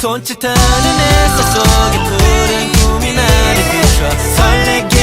손짓하는 햇살 속에 푸른 꿈이 나를 비춰 설레게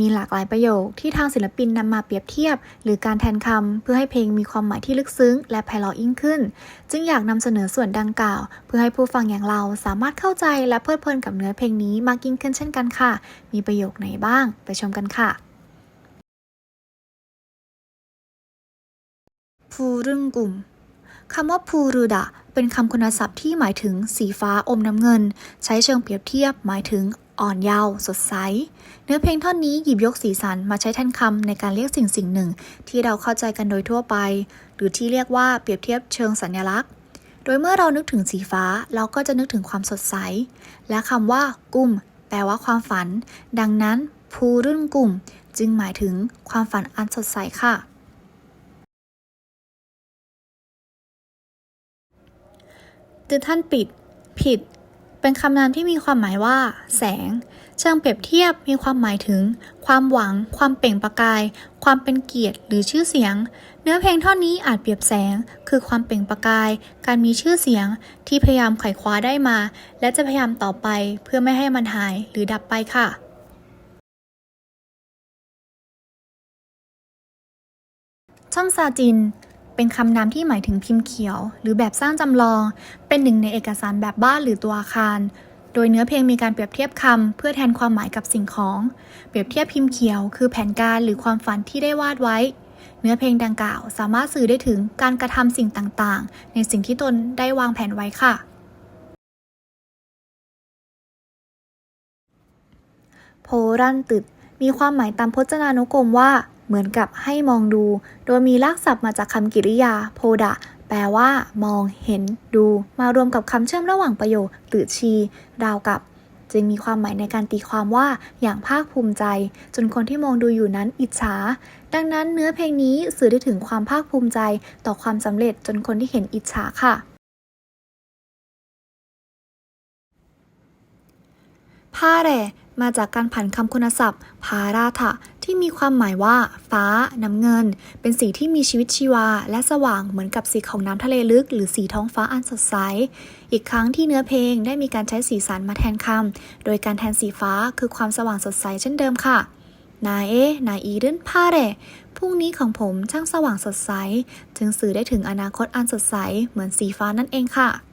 มีหลากหลายประโยคที่ทางศิลปินนำมาเปรียบเทียบ หรือการแทนคำเพื่อให้เพลงมีความหมายที่ลึกซึ้ง และไพเราะยิ่งขึ้น จึงอยากนำเสนอส่วนดังกล่าว เพื่อให้ผู้ฟังอย่างเราสามารถเข้าใจและเพลิดเพลินกับเนื้อเพลงนี้มากยิ่งขึ้นเช่นกันค่ะ มีประโยคไหนบ้าง ไปชมกันค่ะพูรึงกุ่มคำว่าพูรุดะเป็นคำคุณศัพท์ที่หมายถึงสีฟ้าอมน้ำเงิน ใช้เชิงเปรียบเทียบหมายถึง อ่อนเยาว์สดใส เนื้อเพลงท่อนนี้หยิบยกสีสันมาใช้แทนคำในการเรียกสิ่งสิ่งหนึ่ง ที่เราเข้าใจกันโดยทั่วไป หรือที่เรียกว่าเปรียบเทียบเชิงสัญลักษณ์ โดยเมื่อเรานึกถึงสีฟ้า เราก็จะนึกถึงความสดใส และคำว่า กุ้ม แปลว่าความฝัน ดังนั้น ภูรุ่นกลุ่ม จึงหมายถึงความฝันอันสดใสค่ะตือท่านปิด ผิด เป็นคำนามที่มีความหมายว่า แสง เชิงเปรียบเทียบมีความหมายถึง ความหวัง ความเปล่งประกาย ความเป็นเกียรติหรือชื่อเสียง เนื้อเพลงท่อนนี้อาจเปรียบแสง คือความเปล่งประกาย การมีชื่อเสียงที่พยายามไขว่คว้าได้มา และจะพยายามต่อไปเพื่อไม่ให้มันหายหรือดับไปค่ะช่องซาจิน เป็นคำนามที่หมายถึงพิมพ์เขียว หรือแบบสร้างจำลอง เป็นหนึ่งในเอกสารแบบบ้านหรือตัวอาคาร โดยเนื้อเพลงมีการเปรียบเทียบคำเพื่อแทนความหมายกับสิ่งของ เปรียบเทียบพิมพ์เขียว คือแผนการหรือความฝันที่ได้วาดไว้ เนื้อเพลงดังกล่าว สามารถสื่อได้ถึงการกระทำสิ่งต่างๆ ในสิ่งที่ตนได้วางแผนไว้ค่ะโพรันตึดมีความหมายตามพจนานุกรมว่า เหมือนกับให้มองดู โดยมีรากศัพท์มาจากคำกริยาโพดะแปลว่า มอง เห็น ดู มารวมกับคำเชื่อมระหว่างประโยคตือชี ราวกับ จึงมีความหมายในการตีความว่าอย่างภาคภูมิใจ จนคนที่มองดูอยู่นั้นอิจฉา ดังนั้นเนื้อเพลงนี้สื่อได้ถึงความภาคภูมิใจ ต่อความสำเร็จจนคนที่เห็นอิจฉาค่ะ พาแรมาจากการผันคำคุณศัพท์ พาราทะ ที่มีความหมายว่า ฟ้า น้ำเงิน เป็นสีที่มีชีวิตชีวา และสว่างเหมือนกับสีของน้ำทะเลลึก หรือสีท้องฟ้าอันสดใส อีกครั้งที่เนื้อเพลงได้มีการใช้สีสันมาแทนคำโดยการแทนสีฟ้าคือความสว่างสดใสเช่นเดิมค่ะนายเอนายอีเดนพาเรพรุ่งนี้ของผมช่างสว่างสดใส จึงสื่อได้ถึงอนาคตอันสดใสเหมือนสีฟ้านั่นเองค่ะ